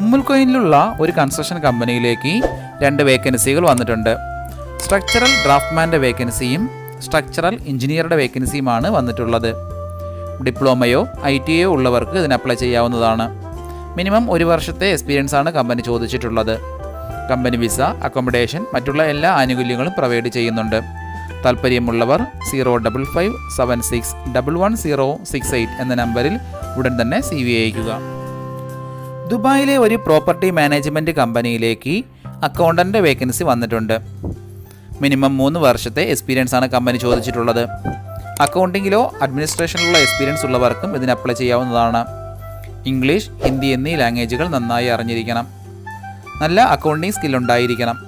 ഉമ്മുൽക്കൊയിനിലുള്ള ഒരു കൺസ്ട്രക്ഷൻ കമ്പനിയിലേക്ക് രണ്ട് വേക്കൻസികൾ വന്നിട്ടുണ്ട്. സ്ട്രക്ചറൽ ഡ്രാഫ്റ്റ്മാന്റെ വേക്കൻസിയും സ്ട്രക്ചറൽ എഞ്ചിനീയറുടെ വേക്കൻസിയുമാണ് വന്നിട്ടുള്ളത്. ഡിപ്ലോമയോ ഐ ടി ഒ ഉള്ളവർക്ക് ഇതിന് അപ്ലൈ ചെയ്യാവുന്നതാണ്. മിനിമം ഒരു വർഷത്തെ എക്സ്പീരിയൻസ് ആണ് കമ്പനി ചോദിച്ചിട്ടുള്ളത്. കമ്പനി വിസ അക്കോമഡേഷൻ മറ്റുള്ള എല്ലാ ആനുകൂല്യങ്ങളും പ്രൊവൈഡ് ചെയ്യുന്നുണ്ട്. താല്പര്യമുള്ളവർ zero double five seven six double one zero six eight എന്ന നമ്പറിൽ ഉടൻ തന്നെ സി വി അയക്കുക ദുബായിലെ ഒരു പ്രോപ്പർട്ടി മാനേജ്മെന്റ് കമ്പനിയിലേക്ക് അക്കൗണ്ടന്റെ വേക്കൻസി വന്നിട്ടുണ്ട്. മിനിമം മൂന്ന് വർഷത്തെ എക്സ്പീരിയൻസ് ആണ് കമ്പനി ചോദിച്ചിട്ടുള്ളത്. അക്കൗണ്ടിങ്ങിലോ അഡ്മിനിസ്ട്രേഷനിലുള്ള എക്സ്പീരിയൻസ് ഉള്ളവർക്കും ഇതിന് അപ്ലൈ ചെയ്യാവുന്നതാണ്. ഇംഗ്ലീഷ് ഹിന്ദി എന്നീ ലാംഗ്വേജുകൾ നന്നായി അറിഞ്ഞിരിക്കണം. നല്ല അക്കൗണ്ടിങ് സ്കിൽ ഉണ്ടായിരിക്കണം.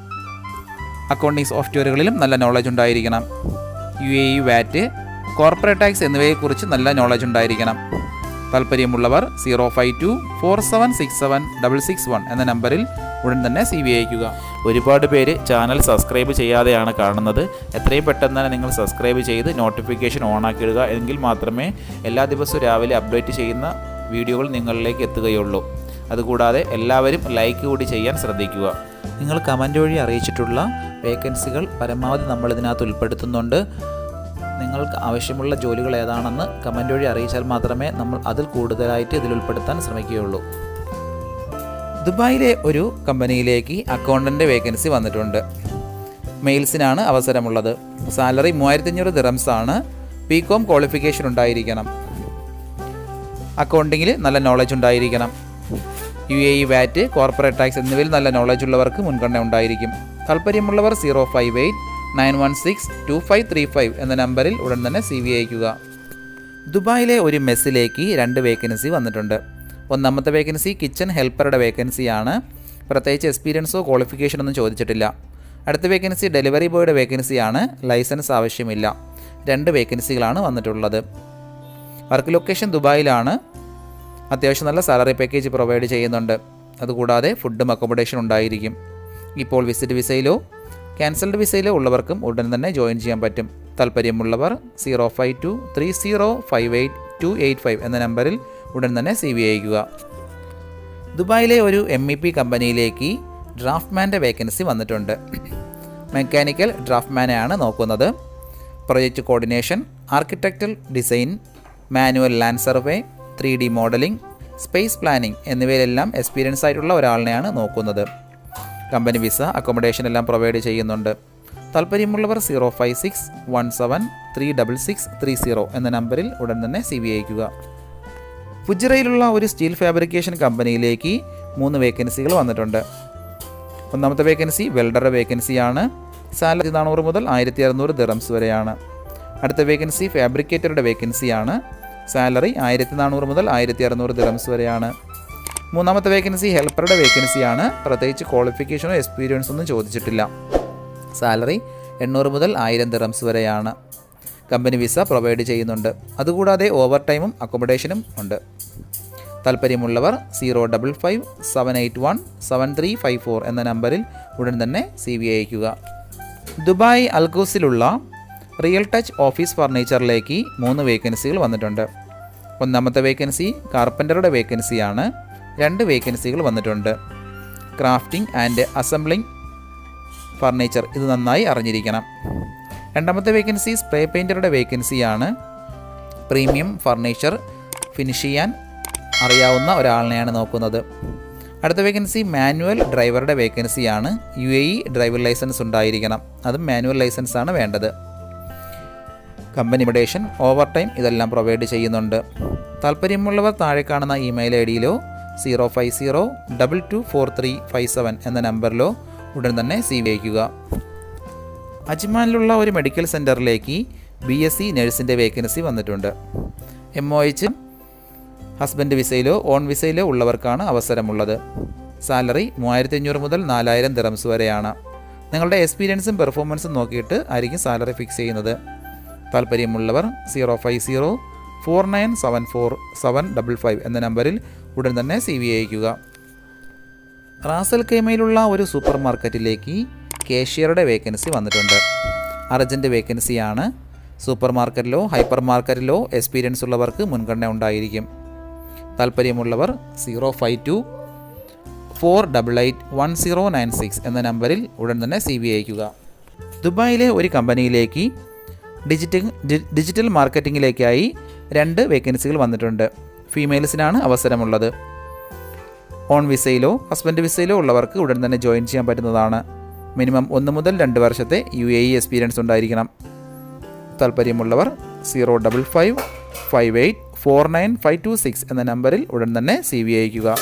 അക്കൗണ്ടിങ് സോഫ്റ്റ്വെയറുകളിലും നല്ല നോളജ് ഉണ്ടായിരിക്കണം. U A VAT corporate tax എന്നിവയെക്കുറിച്ച് നല്ല നോളജ് ഉണ്ടായിരിക്കണം. താല്പര്യമുള്ളവർ zero five two four seven six seven double six one എന്ന നമ്പറിൽ ഉടൻ തന്നെ സി വി അയക്കുക ഒരുപാട് പേര് ചാനൽ സബ്സ്ക്രൈബ് ചെയ്യാതെയാണ് കാണുന്നത്. എത്രയും പെട്ടെന്ന് തന്നെ നിങ്ങൾ സബ്സ്ക്രൈബ് ചെയ്ത് നോട്ടിഫിക്കേഷൻ ഓൺ ആക്കിയിടുക എങ്കിൽ മാത്രമേ എല്ലാ ദിവസവും രാവിലെ അപ്ഡേറ്റ് ചെയ്യുന്ന വീഡിയോകൾ നിങ്ങളിലേക്ക് എത്തുകയുള്ളൂ. അതുകൂടാതെ എല്ലാവരും ലൈക്ക് കൂടി ചെയ്യാൻ ശ്രദ്ധിക്കുക. നിങ്ങൾ കമന്റ് വഴി അറിയിച്ചിട്ടുള്ള വേക്കൻസികൾ പരമാവധി നമ്മൾ ഇതിനകത്ത് ഉൾപ്പെടുത്തുന്നുണ്ട്. നിങ്ങൾക്ക് ആവശ്യമുള്ള ജോലികൾ ഏതാണെന്ന് കമന്റ് വഴി അറിയിച്ചാൽ മാത്രമേ നമ്മൾ അതിൽ കൂടുതലായിട്ട് ഇതിൽ ഉൾപ്പെടുത്താൻ ശ്രമിക്കുകയുള്ളൂ. ദുബായിലെ ഒരു കമ്പനിയിലേക്ക് അക്കൗണ്ടന്റ് വേക്കൻസി വന്നിട്ടുണ്ട്. മെയിൽസിനാണ് അവസരമുള്ളത്. സാലറി മൂവായിരത്തി അഞ്ഞൂറ് ദിറംസ് ആണ് കോം ക്വാളിഫിക്കേഷൻ ഉണ്ടായിരിക്കണം. അക്കൗണ്ടിങ്ങിൽ നല്ല നോളജ് ഉണ്ടായിരിക്കണം. U A E VAT corporate tax എന്നിവയിൽ നല്ല നോളജ് ഉള്ളവർക്ക് മുൻഗണന ഉണ്ടായിരിക്കും. താല്പര്യമുള്ളവർ zero five eight nine one six two five three five എന്ന നമ്പറിൽ ഉടൻ തന്നെ സി വി അയക്കുക ദുബായിലെ ഒരു മെസ്സിലേക്ക് രണ്ട് വേക്കൻസി വന്നിട്ടുണ്ട്. ഒന്നാമത്തെ വേക്കൻസി കിച്ചൺ ഹെൽപ്പറുടെ വേക്കൻസിയാണ്. പ്രത്യേകിച്ച് എക്സ്പീരിയൻസോ ക്വാളിഫിക്കേഷനോ ഒന്നും ചോദിച്ചിട്ടില്ല. അടുത്ത വേക്കൻസി ഡെലിവറി ബോയുടെ വേക്കൻസിയാണ്. ലൈസൻസ് ആവശ്യമില്ല. രണ്ട് വേക്കൻസികളാണ് വന്നിട്ടുള്ളത്. വർക്ക് ലൊക്കേഷൻ ദുബായിലാണ്. അത്യാവശ്യം നല്ല സാലറി പാക്കേജ് പ്രൊവൈഡ് ചെയ്യുന്നുണ്ട്. അതുകൂടാതെ ഫുഡും അക്കോമഡേഷൻ ഉണ്ടായിരിക്കും. ഇപ്പോൾ വിസിറ്റ് വിസയിലോ ക്യാൻസൽഡ് വിസയിൽ ഉള്ളവർക്കും ഉടൻ തന്നെ ജോയിൻ ചെയ്യാൻ പറ്റും. താല്പര്യമുള്ളവർ zero five two three zero five eight two eight five എന്ന നമ്പറിൽ ഉടൻ തന്നെ സി വി അയക്കുക ദുബായിലെ ഒരു എം ഇ പി കമ്പനിയിലേക്ക് ഡ്രാഫ്റ്റ്മാന്റെ വേക്കൻസി വന്നിട്ടുണ്ട്. മെക്കാനിക്കൽ ഡ്രാഫ്റ്റ്മാനെയാണ് നോക്കുന്നത്. Project coordination architectural design manual land survey three D modelling space planning എന്നിവയിലെല്ലാം experience ആയിട്ടുള്ള ഒരാളിനെയാണ് നോക്കുന്നത്. കമ്പനി വിസ അക്കോമഡേഷൻ എല്ലാം പ്രൊവൈഡ് ചെയ്യുന്നുണ്ട്. താല്പര്യമുള്ളവർ zero five six one seven three double six three zero എന്ന നമ്പറിൽ ഉടൻ തന്നെ സി വി അയക്കുക ഫുജിറയിലുള്ള ഒരു സ്റ്റീൽ ഫാബ്രിക്കേഷൻ കമ്പനിയിലേക്ക് മൂന്ന് വേക്കൻസികൾ വന്നിട്ടുണ്ട്. ഒന്നാമത്തെ വേക്കൻസി വെൽഡറുടെ വേക്കൻസിയാണ് സാലറി നാനൂറ് മുതൽ ആയിരത്തി അറുന്നൂറ് ദിറംസ് വരെയാണ്. അടുത്ത വേക്കൻസി ഫാബ്രിക്കേറ്ററുടെ വേക്കൻസിയാണ് സാലറി ആയിരത്തി നാനൂറ് മുതൽ ആയിരത്തി അറുന്നൂറ് ദിറംസ് വരെയാണ്. മൂന്നാമത്തെ വേക്കൻസി ഹെൽപ്പറുടെ വേക്കൻസിയാണ് പ്രത്യേകിച്ച് ക്വാളിഫിക്കേഷനോ എക്സ്പീരിയൻസോ ഒന്നും ചോദിച്ചിട്ടില്ല. സാലറി എണ്ണൂറ് മുതൽ ആയിരം ദിറംസ് വരെയാണ്. കമ്പനി വിസ പ്രൊവൈഡ് ചെയ്യുന്നുണ്ട്. അതുകൂടാതെ ഓവർ ടൈമും അക്കോമഡേഷനും ഉണ്ട്. താല്പര്യമുള്ളവർ zero double five seven eight one seven three five four എന്ന നമ്പറിൽ ഉടൻ തന്നെ സി വി അയക്കുക ദുബായ് അൽക്കൂസിലുള്ള റിയൽ ടച്ച് ഓഫീസ് ഫർണിച്ചറിലേക്ക് മൂന്ന് വേക്കൻസികൾ വന്നിട്ടുണ്ട്. ഒന്നാമത്തെ വേക്കൻസി കാർപ്പന്ററുടെ വേക്കൻസിയാണ് രണ്ട് വേക്കൻസികൾ വന്നിട്ടുണ്ട്. ക്രാഫ്റ്റിംഗ് ആൻഡ് അസംബ്ലിംഗ് ഫർണിച്ചർ ഇത് നന്നായി അറിഞ്ഞിരിക്കണം. രണ്ടാമത്തെ വേക്കൻസി സ്പ്രേ പെയിന്ററുടെ വേക്കൻസിയാണ് പ്രീമിയം ഫർണിച്ചർ ഫിനിഷ് ചെയ്യാൻ അറിയാവുന്ന ഒരാളിനെയാണ് നോക്കുന്നത്. അടുത്ത വേക്കൻസി മാനുവൽ ഡ്രൈവറുടെ വേക്കൻസിയാണ് U A E driver licence ഉണ്ടായിരിക്കണം. അതും മാനുവൽ ലൈസൻസ് ആണ് വേണ്ടത്. കമ്പനി ഇമിഡേഷൻ ഓവർ ടൈം ഇതെല്ലാം പ്രൊവൈഡ് ചെയ്യുന്നുണ്ട്. താല്പര്യമുള്ളവർ താഴെ കാണുന്ന email I ഡിയിലോ zero five zero double two four three five seven എന്ന നമ്പറിലോ ഉടൻ തന്നെ സി വി അജ്മാനിലുള്ള ഒരു മെഡിക്കൽ സെന്ററിലേക്ക് ബി എസ് സി നഴ്സിന്റെ വേക്കൻസി വന്നിട്ടുണ്ട്. എം ഒ എച്ച് ഹസ്ബൻഡ് വിസയിലോ ഓൺ വിസയിലോ ഉള്ളവർക്കാണ് അവസരമുള്ളത്. സാലറി മൂവായിരത്തി അഞ്ഞൂറ് മുതൽ നാലായിരം ദിറംസ് വരെയാണ്. നിങ്ങളുടെ എക്സ്പീരിയൻസും പെർഫോമൻസും നോക്കിയിട്ട് ആയിരിക്കും സാലറി ഫിക്സ് ചെയ്യുന്നത്. താല്പര്യമുള്ളവർ zero five zero four nine seven four seven double five എന്ന നമ്പറിൽ ഉടൻ തന്നെ സി വി അയക്കുക റാസൽ കൈമയിലുള്ള ഒരു സൂപ്പർ മാർക്കറ്റിലേക്ക് കേഷ്യറുടെ വേക്കൻസി വന്നിട്ടുണ്ട്. അർജന്റ് വേക്കൻസിയാണ് സൂപ്പർ മാർക്കറ്റിലോ ഹൈപ്പർ മാർക്കറ്റിലോ എക്സ്പീരിയൻസ് ഉള്ളവർക്ക് മുൻഗണന ഉണ്ടായിരിക്കും. താല്പര്യമുള്ളവർ zero five two four double eight one zero nine six എന്ന നമ്പറിൽ ഉടൻ തന്നെ സി ബി അയക്കുക ദുബായിലെ ഒരു കമ്പനിയിലേക്ക് ഡിജിറ്റൽ ഡിജിറ്റൽ മാർക്കറ്റിങ്ങിലേക്കായി രണ്ട് വേക്കൻസികൾ വന്നിട്ടുണ്ട്. ഫീമെയിൽസിനാണ് അവസരമുള്ളത്. ഓൺ വിസയിലോ ഹസ്ബൻഡ് വിസയിലോ ഉള്ളവർക്ക് ഉടൻ തന്നെ ജോയിൻ ചെയ്യാൻ പറ്റുന്നതാണ്. മിനിമം ഒന്ന് മുതൽ രണ്ട് വർഷത്തെ യു എ ഇ എക്സ്പീരിയൻസ് ഉണ്ടായിരിക്കണം. താല്പര്യമുള്ളവർ zero double five five eight four nine five two six എന്ന നമ്പറിൽ ഉടൻ തന്നെ സി വി അയക്കുക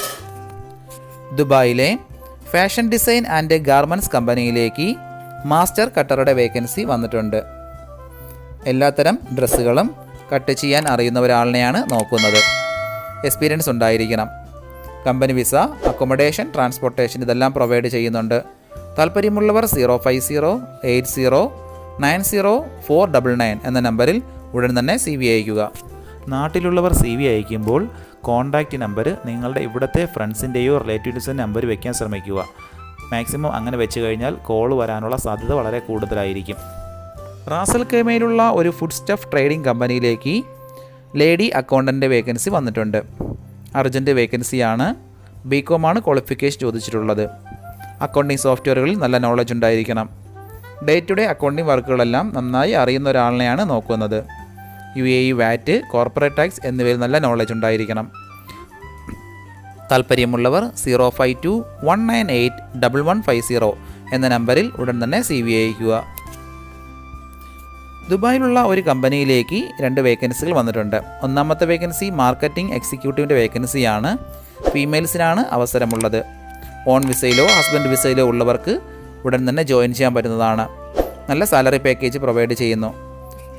ദുബായിലെ ഫാഷൻ ഡിസൈൻ ആൻഡ് ഗാർമെന്റ്സ് കമ്പനിയിലേക്ക് മാസ്റ്റർ കട്ടറുടെ വേക്കൻസി വന്നിട്ടുണ്ട്. എല്ലാത്തരം ഡ്രസ്സുകളും കട്ട് ചെയ്യാൻ അറിയുന്ന ഒരാളിനെയാണ് നോക്കുന്നത്. എക്സ്പീരിയൻസ് ഉണ്ടായിരിക്കണം. കമ്പനി വിസ അക്കോമഡേഷൻ ട്രാൻസ്പോർട്ടേഷൻ ഇതെല്ലാം പ്രൊവൈഡ് ചെയ്യുന്നുണ്ട്. താല്പര്യമുള്ളവർ zero five zero eight zero nine zero four double nine എന്ന നമ്പറിൽ ഉടൻ തന്നെ സി വി അയക്കുക നാട്ടിലുള്ളവർ സി വി അയക്കുമ്പോൾ കോൺടാക്റ്റ് നമ്പർ നിങ്ങളുടെ ഇവിടുത്തെ ഫ്രണ്ട്സിന്റെയോ റിലേറ്റീവ്സിന്റെ നമ്പർ വയ്ക്കാൻ ശ്രമിക്കുക. മാക്സിമം അങ്ങനെ വെച്ച് കഴിഞ്ഞാൽ കോൾ വരാനുള്ള സാധ്യത വളരെ കൂടുതലായിരിക്കും. റാസൽ കേമയിലുള്ള ഒരു ഫുഡ് സ്റ്റഫ് ട്രേഡിംഗ് കമ്പനിയിലേക്ക് ലേഡി അക്കൗണ്ടന്റ് വേക്കൻസി വന്നിട്ടുണ്ട്. അർജന്റ് വേക്കൻസിയാണ് ബി കോമാണ് ക്വാളിഫിക്കേഷൻ ചോദിച്ചിട്ടുള്ളത്. അക്കൗണ്ടിങ് സോഫ്റ്റ്വെയറുകളിൽ നല്ല നോളജ് ഉണ്ടായിരിക്കണം. ഡേ ടു ഡേ അക്കൗണ്ടിങ് വർക്കുകളെല്ലാം നന്നായി അറിയുന്ന ഒരാളിനെയാണ് നോക്കുന്നത്. U A E VAT corporate tax എന്നിവയിൽ നല്ല നോളജ് ഉണ്ടായിരിക്കണം. താല്പര്യമുള്ളവർ zero five two one nine eight double one five zero എന്ന നമ്പറിൽ ഉടൻ തന്നെ സി വി അയക്കുക ദുബായിലുള്ള ഒരു കമ്പനിയിലേക്ക് രണ്ട് വേക്കൻസികൾ വന്നിട്ടുണ്ട്. ഒന്നാമത്തെ വേക്കൻസി മാർക്കറ്റിംഗ് എക്സിക്യൂട്ടീവിന്റെ വേക്കൻസിയാണ്. ഫീമെയിൽസിനാണ് അവസരമുള്ളത്. ഓൺ വിസയിലോ ഹസ്ബൻഡ് വിസയിലോ ഉള്ളവർക്ക് ഉടൻ തന്നെ ജോയിൻ ചെയ്യാൻ പറ്റുന്നതാണ്. നല്ല സാലറി പാക്കേജ് പ്രൊവൈഡ് ചെയ്യുന്നു.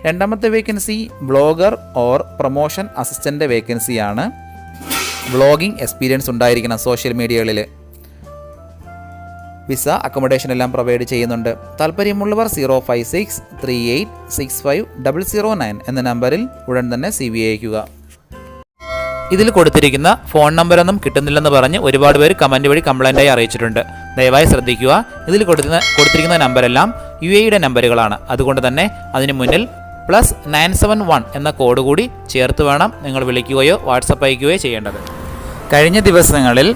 രണ്ടാമത്തെ vacancy blogger or promotion assistant വേക്കൻസിയാണ്. ബ്ലോഗിംഗ് എക്സ്പീരിയൻസ് ഉണ്ടായിരിക്കണം സോഷ്യൽ മീഡിയകളിൽ വിസ അക്കോമഡേഷൻ എല്ലാം പ്രൊവൈഡ് ചെയ്യുന്നുണ്ട്. താല്പര്യമുള്ളവർ zero five six three eight six five double zero nine എന്ന നമ്പറിൽ ഉടൻ തന്നെ സി വി അയക്കുക ഇതിൽ കൊടുത്തിരിക്കുന്ന ഫോൺ നമ്പറൊന്നും കിട്ടുന്നില്ലെന്ന് പറഞ്ഞ് ഒരുപാട് പേര് കമന്റ് വഴി കംപ്ലൈന്റായി അറിയിച്ചിട്ടുണ്ട്. ദയവായി ശ്രദ്ധിക്കുക. ഇതിൽ കൊടുക്കുന്ന കൊടുത്തിരിക്കുന്ന നമ്പരെല്ലാം യു എയുടെ നമ്പറുകളാണ്. അതുകൊണ്ട് തന്നെ അതിന് മുന്നിൽ പ്ലസ് നയൻ സെവൻ വൺ എന്ന കോഡ് കൂടി ചേർത്ത് വേണം നിങ്ങൾ വിളിക്കുകയോ വാട്സപ്പ് അയക്കുകയോ ചെയ്യേണ്ടത്. കഴിഞ്ഞ ദിവസങ്ങളിൽ